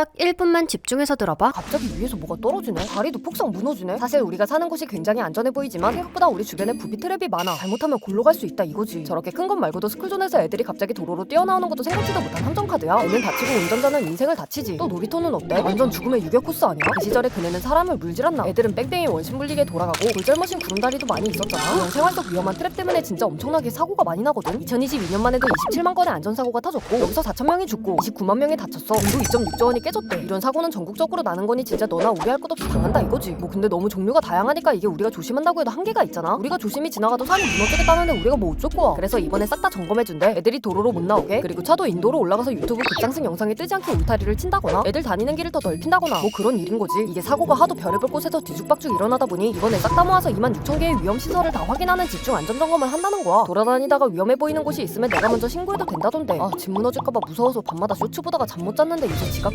딱 1분만 집중해서 들어봐. 갑자기 위에서 뭐가 떨어지네? 다리도 폭삭 무너지네? 사실 우리가 사는 곳이 굉장히 안전해 보이지만 생각보다 우리 주변에 부비 트랩이 많아. 잘못하면 골로 갈 수 있다 이거지. 저렇게 큰 것 말고도 스쿨존에서 애들이 갑자기 도로로 뛰어나오는 것도 생각지도 못한 함정 카드야. 애는 다치고 운전자는 인생을 다치지. 또 놀이터는 어때? 완전 죽음의 유격 코스 아니야? 그 시절에 그네는 사람을 물질 않나? 애들은 뺑뺑이 원심 불리게 돌아가고 골절머신 구름다리도 많이 있었잖아. 이런 생활 속 위험한 트랩 때문에 진짜 엄청나게 사고가 많이 나거든. 2022년만 해도 27만 건의 안전사고가 터졌고 여기서 4천 명이 죽고 29만 명이 다쳤어. 인도 2.6조 원이 깨 졌대. 이런 사고는 전국적으로 나는 거니 진짜 너나 우리 할 것 없이 당한다 이거지. 뭐 근데 너무 종류가 다양하니까 이게 우리가 조심한다고 해도 한계가 있잖아. 우리가 조심히 지나가도 산이 무너지겠다는데 우리가 뭐 어쩔 거야. 그래서 이번에 싹 다 점검해준대. 애들이 도로로 못 나오게. 그리고 차도 인도로 올라가서 유튜브 급상승 영상에 뜨지 않게 울타리를 친다거나 애들 다니는 길을 더 넓힌다거나 뭐 그런 일인 거지. 이게 사고가 하도 별의별 곳에서 뒤죽박죽 일어나다 보니 이번에 싹 다 모아서 2만 6천 개의 위험 시설을 다 확인하는 집중 안전 점검을 한다는 거야. 돌아다니다가 위험해 보이는 곳이 있으면 내가 먼저 신고해도 된다던데. 아 집 무너질까봐 무서워서 밤마다 쇼츠 보다가 잠 못 잤는데 이제 지각